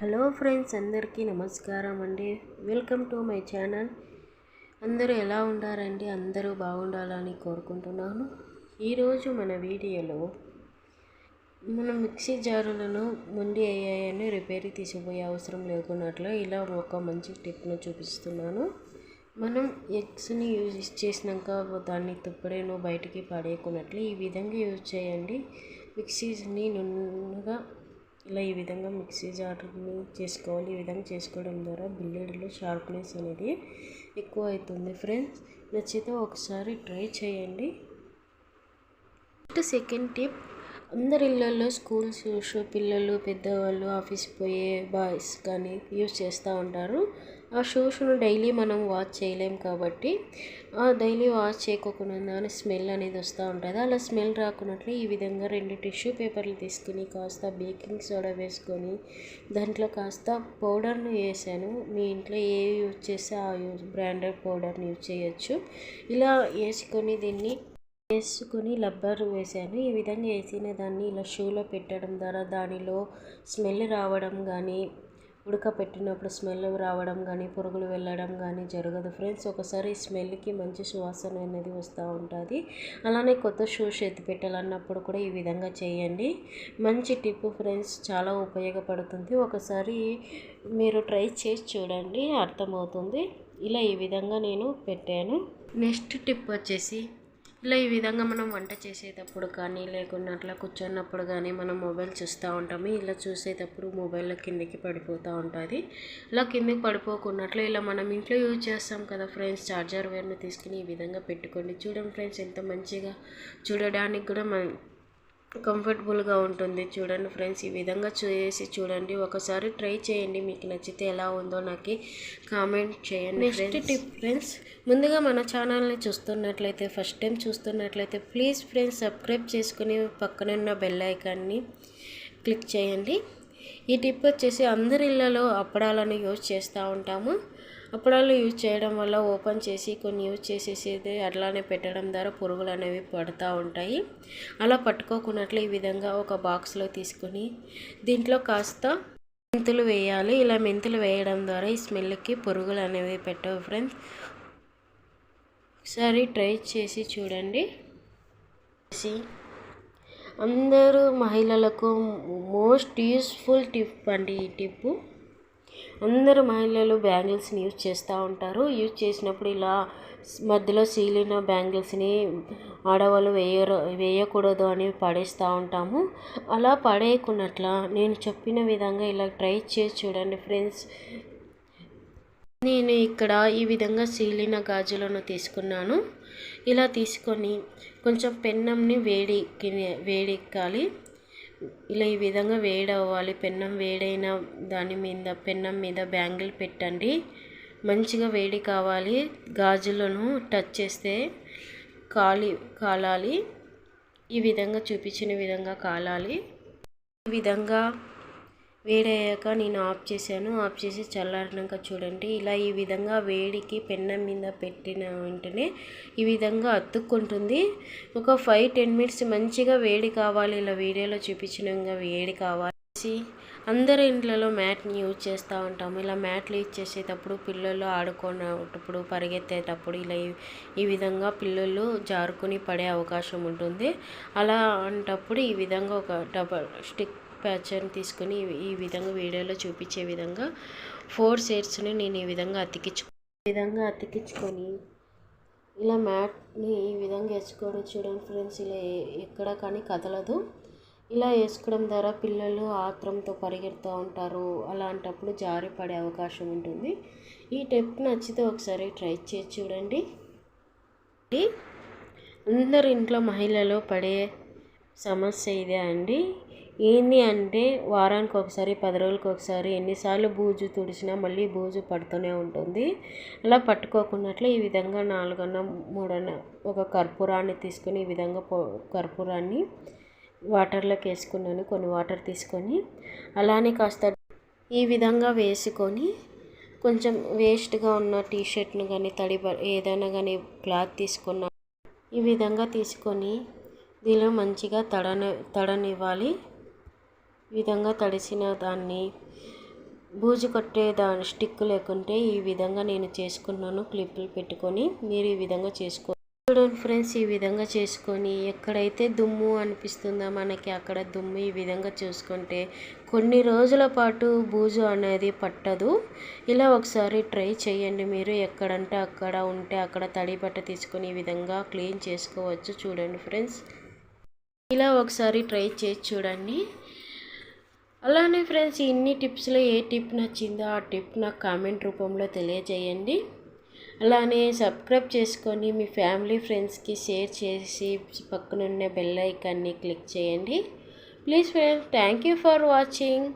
Hello friends అందరికీ నమస్కారం అండి. Welcome to my channel. అందరూ ఎలా ఉండారండి? అందరూ బాగుండాలని కోరుకుంటున్నాను. ఈరోజు మన వీడియోలో మనం మిక్సీ జారులను ముండి అయ్యాయని రిపేర్కి తీసిపోయే అవసరం లేకున్నట్లు ఇలా ఒక మంచి టిప్ను చూపిస్తున్నాను. మనం ఎగ్స్ని యూజ్ చేసినాక దాన్ని తుప్పడేను బయటికి పడేయకున్నట్లు ఈ విధంగా యూజ్ చేయండి. మిక్సీని నున్నగా ఇలా ఈ విధంగా మిక్సీ జార్ని చేసుకోవాలి. ఈ విధంగా చేసుకోవడం ద్వారా బిల్లేడులో షార్ప్నెస్ అనేది ఎక్కువ అవుతుంది ఫ్రెండ్స్. నచ్చితే ఒకసారి ట్రై చేయండి. నెక్స్ట్ సెకండ్ టిప్ అందరి ఇళ్ళల్లో స్కూల్స్ పిల్లలు పెద్దవాళ్ళు ఆఫీస్కి పోయే బాయ్స్ కానీ యూస్ చేస్తూ ఉంటారు. ఆ షూస్ను డైలీ మనం వాష్ చేయలేం కాబట్టి డైలీ వాష్ చేయకోకుండా స్మెల్ అనేది వస్తూ ఉంటుంది. అలా స్మెల్ రాకున్నట్లు ఈ విధంగా రెండు టిష్యూ పేపర్లు తీసుకుని కాస్త బేకింగ్ సోడా వేసుకొని దాంట్లో కాస్త పౌడర్ను వేసాను. మీ ఇంట్లో ఏ యూజ్ చేస్తే ఆ యూజ్ బ్రాండెడ్ పౌడర్ని యూజ్ చేయొచ్చు. ఇలా వేసుకొని దీన్ని వేసుకొని లబ్బర్ వేసాను. ఈ విధంగా వేసిన దాన్ని ఇలా షూలో పెట్టడం ద్వారా దానిలో స్మెల్ రావడం కానీ ఉడకపెట్టినప్పుడు స్మెల్ రావడం కానీ పురుగులు వెళ్ళడం కానీ జరగదు. ఫ్రెండ్స్ ఒకసారి స్మెల్కి మంచి సువాసన అనేది వస్తూ ఉంటుంది. అలానే కొత్త షూస్ ఎత్తి పెట్టాలన్నప్పుడు కూడా ఈ విధంగా చేయండి. మంచి టిప్ ఫ్రెండ్స్ చాలా ఉపయోగపడుతుంది. ఒకసారి మీరు ట్రై చేసి చూడండి అర్థమవుతుంది. ఇలా ఈ విధంగా నేను పెట్టాను. నెక్స్ట్ టిప్ వచ్చేసి ఇలా ఈ విధంగా మనం వంట చేసేటప్పుడు కానీ లేకుండా అట్లా కూర్చున్నప్పుడు కానీ మనం మొబైల్ చూస్తూ ఉంటాము. ఇలా చూసేటప్పుడు మొబైల్లో కిందకి పడిపోతూ ఉంటుంది. ఇలా కిందకి పడిపోకున్నట్లు ఇలా మనం ఇంట్లో యూజ్ చేస్తాం కదా ఫ్రెండ్స్ చార్జర్ వేర్ని తీసుకుని ఈ విధంగా పెట్టుకోండి. చూడండి ఫ్రెండ్స్ ఎంత మంచిగా చూడడానికి కూడా మన కంఫర్టబుల్గా ఉంటుంది. చూడండి ఫ్రెండ్స్ ఈ విధంగా చేసి చూడండి. ఒకసారి ట్రై చేయండి. మీకు నచ్చితే ఎలా ఉందో నాకు కామెంట్ చేయండి నెక్స్ట్ టిప్ ఫ్రెండ్స్ ముందుగా మన ఛానల్ని చూస్తున్నట్లయితే ఫస్ట్ టైం చూస్తున్నట్లయితే ప్లీజ్ ఫ్రెండ్స్ సబ్స్క్రైబ్ చేసుకుని పక్కన ఉన్న బెల్ ఐకాన్ని క్లిక్ చేయండి. ఈ టిప్ వచ్చేసి అందరి ఇళ్ళలో అప్పడాలను యూజ్ చేస్తూ ఉంటాము. అప్పడాలు యూజ్ చేయడం వల్ల ఓపెన్ చేసి కొన్ని యూజ్ చేసేసేది అట్లానే పెట్టడం ద్వారా పురుగులు అనేవి పడుతూ ఉంటాయి. అలా పట్టుకోకున్నట్లు ఈ విధంగా ఒక బాక్స్లో తీసుకొని దీంట్లో కాస్త మెంతులు వేయాలి. ఇలా మెంతులు వేయడం ద్వారా ఈ స్మెల్కి పురుగులు అనేవి పెట్టవు ఫ్రెండ్స్. ఒకసారి ట్రై చేసి చూడండి. అందరూ మహిళలకు మోస్ట్ యూస్ఫుల్ టిప్ అండి ఈ టిప్పు. అందరూ మహిళలు బ్యాంగిల్స్ని యూజ్ చేస్తూ ఉంటారు. యూజ్ చేసినప్పుడు ఇలా మధ్యలో సీలిన బ్యాంగిల్స్ని ఆడవాళ్ళు వేయరు వేయకూడదు అని పడేస్తూ ఉంటాము. అలా పడేయకున్నట్ల నేను చెప్పిన విధంగా ఇలా ట్రై చేసి చూడండి ఫ్రెండ్స్. నేను ఇక్కడ ఈ విధంగా సీలిన గాజులను తీసుకున్నాను. ఇలా తీసుకొని కొంచెం పెన్నంని వేడి వేడెక్కాలి. ఇలా ఈ విధంగా వేడవ్వాలి. పెన్నం వేడైన దాని మీద పెన్నం మీద బ్యాంగిల్ పెట్టండి. మంచిగా వేడి కావాలి. గాజులను టచ్ చేస్తే కాలి కాలాలి. ఈ విధంగా చూపించిన విధంగా కాలాలి. ఈ విధంగా వేడయ్యాక నేను ఆఫ్ చేశాను. ఆఫ్ చేసి చల్లారినాక చూడండి ఇలా ఈ విధంగా వేడికి పెన్నం మీద పెట్టిన వెంటనే ఈ విధంగా అతుక్కుంటుంది. ఒక ఫైవ్ టెన్ మినిట్స్ మంచిగా వేడి కావాలి. ఇలా వీడియోలో చూపించినంగా వేడి కావాలి అందరి ఇంట్లలో మ్యాట్ని యూజ్ చేస్తూ ఉంటాము. ఇలా మ్యాట్లు యూజ్ చేసేటప్పుడు పిల్లలు ఆడుకునేటప్పుడు పరిగెత్తేటప్పుడు ఇలా ఈ విధంగా పిల్లలు జారుకుని పడే అవకాశం ఉంటుంది. అలా అంటప్పుడు ఈ విధంగా ఒక డబల్ స్టిక్ ప్యాచర్ని తీసుకొని ఈ విధంగా వీడియోలో చూపించే విధంగా ఫోర్ షేడ్స్ని నేను ఈ విధంగా అతికించు ఈ విధంగా అతికించుకొని ఇలా మ్యాట్ని ఈ విధంగా వేసుకోవడం చూడండి ఫ్రెండ్స్ ఇలా ఎక్కడ కానీ కదలదు. ఇలా వేసుకోవడం ద్వారా పిల్లలు ఆత్రంతో పరిగెడుతూ ఉంటారు. అలాంటప్పుడు జారి పడే అవకాశం ఉంటుంది. ఈ టెప్ నచ్చితే ఒకసారి ట్రై చేసి చూడండి. అందరి ఇంట్లో మహిళలు పడే సమస్య ఇదే అండి. ఏంది అంటే వారానికి ఒకసారి పది రోజులకి ఒకసారి ఎన్నిసార్లు బూజు తుడిచినా మళ్ళీ బూజు పడుతూనే ఉంటుంది. అలా పట్టుకోకున్నట్లు ఈ విధంగా నాలుగన్న మూడన్న ఒక కర్పూరాన్ని తీసుకొని ఈ విధంగా కర్పూరాన్ని వాటర్లోకి వేసుకున్నాను కొన్ని వాటర్ తీసుకొని. అలానే కాస్త ఈ విధంగా వేసుకొని కొంచెం వేస్ట్గా ఉన్న టీషర్ట్ను కానీ తడి ఏదైనా కానీ క్లాత్ తీసుకున్నా ఈ విధంగా తీసుకొని దీనిలో మంచిగా తడని తడనివ్వాలి. ఈ విధంగా తడిసిన దాన్ని బూజు కొట్టే దాని స్టిక్ లేకుంటే ఈ విధంగా నేను చేసుకున్నాను క్లిప్పులు పెట్టుకొని. మీరు ఈ విధంగా చేసుకో చూడండి ఫ్రెండ్స్ ఈ విధంగా చేసుకొని ఎక్కడైతే దుమ్ము అనిపిస్తుందో మనకి అక్కడ దుమ్ము ఈ విధంగా చూసుకుంటే కొన్ని రోజుల పాటు బూజు అనేది పట్టదు. ఇలా ఒకసారి ట్రై చేయండి మీరు. ఎక్కడంటే అక్కడ ఉంటే అక్కడ తడి బట్ట తీసుకొని ఈ విధంగా క్లీన్ చేసుకోవచ్చు చూడండి ఫ్రెండ్స్. ఇలా ఒకసారి ట్రై చేసి చూడండి. అలానే ఫ్రెండ్స్ ఇన్ని టిప్స్లో ఏ టిప్ నచ్చిందో ఆ టిప్ నాకు కామెంట్ రూపంలో తెలియజేయండి. అలానే సబ్స్క్రైబ్ చేసుకొని మీ ఫ్యామిలీ ఫ్రెండ్స్కి షేర్ చేసి పక్కనున్న బెల్ ఐకాన్ని క్లిక్ చేయండి. Please friends thank you for watching.